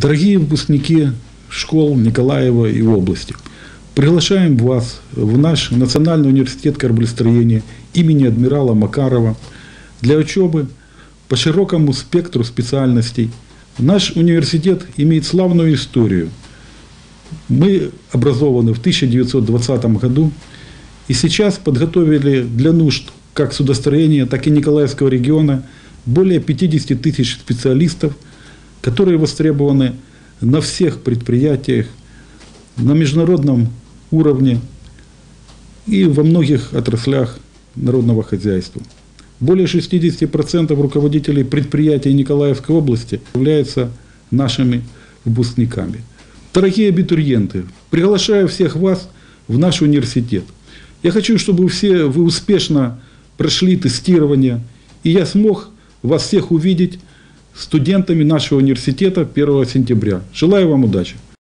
Дорогие выпускники школ Николаева и области, приглашаем вас в наш Национальный университет кораблестроения имени адмирала Макарова для учебы по широкому спектру специальностей. Наш университет имеет славную историю. Мы образованы в 1920 году и сейчас подготовили для нужд как судостроения, так и Николаевского региона более 50 тысяч специалистов, которые востребованы на всех предприятиях, на международном уровне и во многих отраслях народного хозяйства. Более 60% руководителей предприятий Николаевской области являются нашими выпускниками. Дорогие абитуриенты, приглашаю всех вас в наш университет. Я хочу, чтобы все вы успешно прошли тестирование, и я смог вас всех увидеть студентами нашего университета 1 сентября. Желаю вам удачи!